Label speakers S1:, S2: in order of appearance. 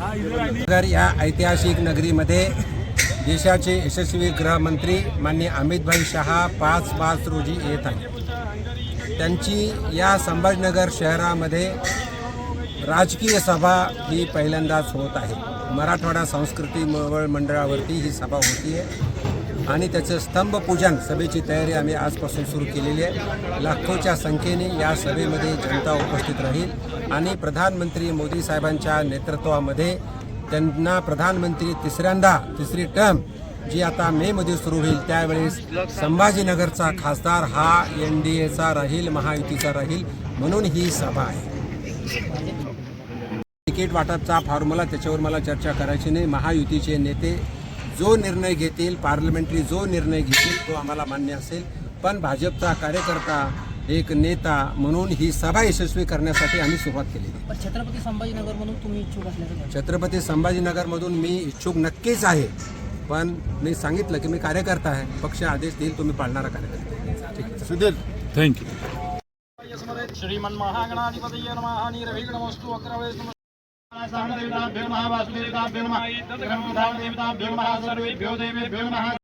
S1: नगर या ऐतिहासिक नगरीमध्ये देशाचे यशस्वी गृहमंत्री माननीय अमितभाई शहा पाच पाच रोजी येत आहेत. त्यांची या संभाजीनगर शहरामध्ये राजकीय सभा ही पहिल्यांदाच होत आहे. मराठवाडा संस्कृती मंडळावरती ही सभा होती आहे आणि त्याचं स्तंभपूजन सभेची तयारी आम्ही आजपासून सुरू केलेली आहे. लाखोच्या संख्येने या सभेमध्ये जनता उपस्थित राहील आणि प्रधानमंत्री मोदी साहेबांच्या नेतृत्वामध्ये त्यांना प्रधानमंत्री तिसऱ्यांदा तिसरी टर्म जी आता मेमध्ये सुरू होईल त्यावेळेस संभाजीनगरचा खासदार हा एन डी एचा राहील महायुतीचा राहील म्हणून ही सभा आहे. तिकीट वाटपचा फॉर्म्युला त्याच्यावर मला चर्चा करायची नाही. महायुतीचे नेते जो निर्णय घेतील पार्लमेंटरी जो निर्णय घेतील तो आम्हाला मान्य असेल. पण भाजपचा कार्यकर्ता एक नेता म्हणून ही सभा यशस्वी करण्यासाठी आम्ही सुरुवात.
S2: पण छत्रपती संभाजीनगरमधून तुम्ही इच्छुक असल्याचं.
S1: छत्रपती संभाजीनगरमधून मी इच्छुक नक्कीच आहे. पण मी सांगितलं की मी कार्यकर्ता आहे. पक्ष आदेश देईल तुम्ही पाळणारा कार्यकर्ता. ठीक आहे.
S3: सुधीर.
S4: थँक्यू
S5: नमः. निर्विघ्नमस्तु अग्रवे देवताभ्यो नमः वासुदेवताभ्यो नमः। देवताभ्यो नमः। सर्वेभ्यो देवेभ्यो नमः।